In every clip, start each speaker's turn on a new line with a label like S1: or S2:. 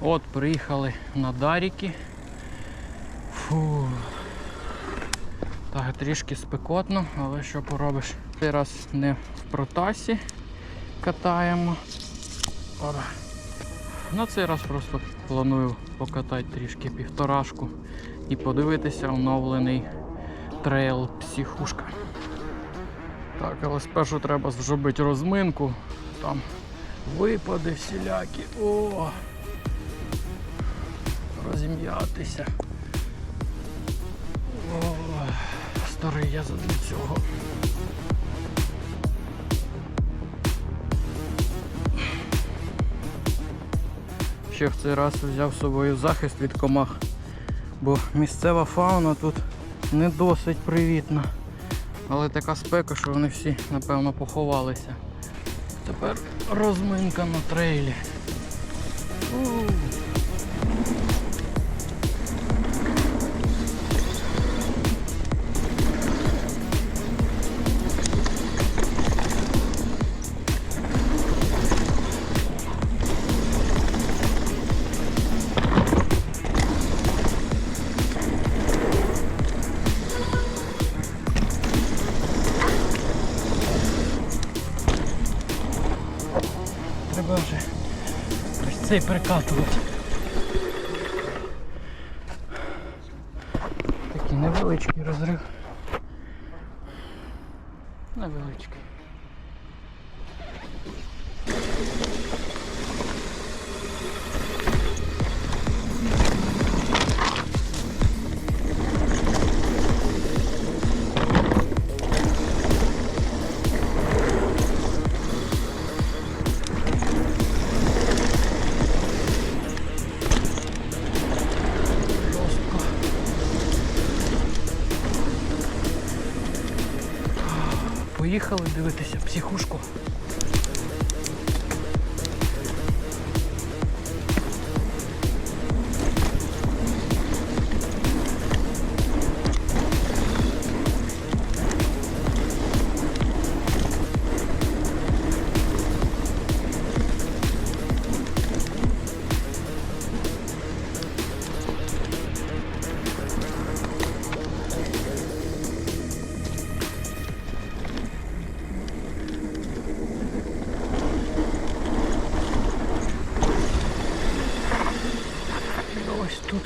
S1: От, приїхали на Даріки. Фу. Так, трішки спекотно, але що поробиш? Цей раз не в протасі катаємо. Опа. На цей раз просто планую покатати трішки півторашку і подивитися оновлений трейл психушка. Так, але спершу треба зробити розминку. Там випади всілякі. О! Розім'ятися. Старий я задля цього. Ще в цей раз взяв з собою захист від комах, бо місцева фауна тут не досить привітна. Але така спека, що вони всі, напевно, поховалися. Тепер розминка на трейлі. Цей прикатувати. Такий невеличкий розрив. Невеличкий. Поїхали дивитися психушку. Ось тут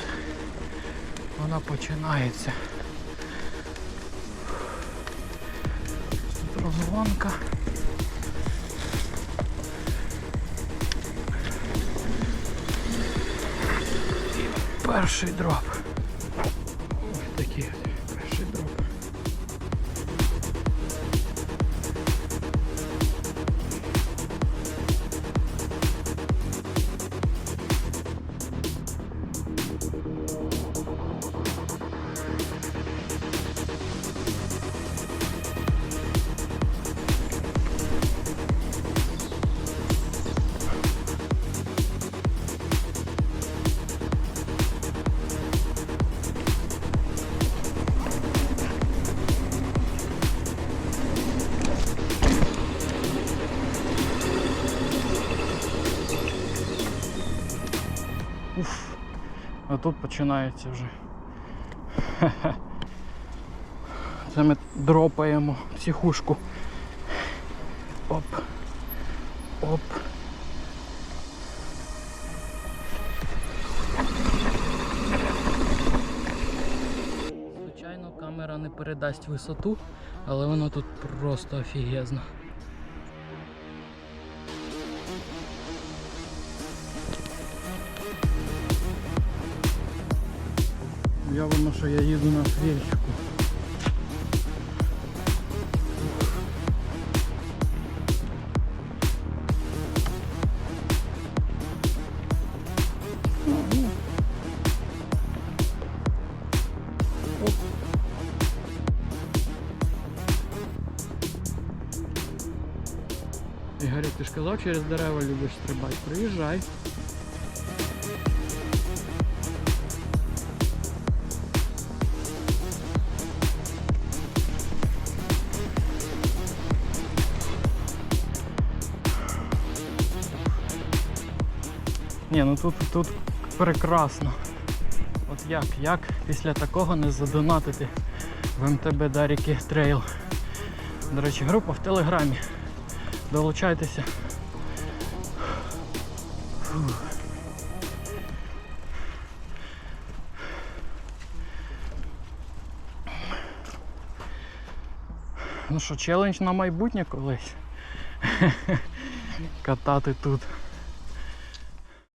S1: вона починається. Тут розгонка. І перший дроп. А тут починається вже. Це ми дропаємо психушку. Оп. Оп. Звичайно, камера не передасть висоту, але воно тут просто офігезно. Явно, що я їду на свічку. Ігорю, ти ж казав, через дерева любиш стрибати. Приїжджай. Ні, ну тут, тут прекрасно. От як, як після такого не задонатити в МТБ Даріки Трейл. До речі, група в Телеграмі. Долучайтеся. Фух. Ну що, челендж на майбутнє колись. Катати тут.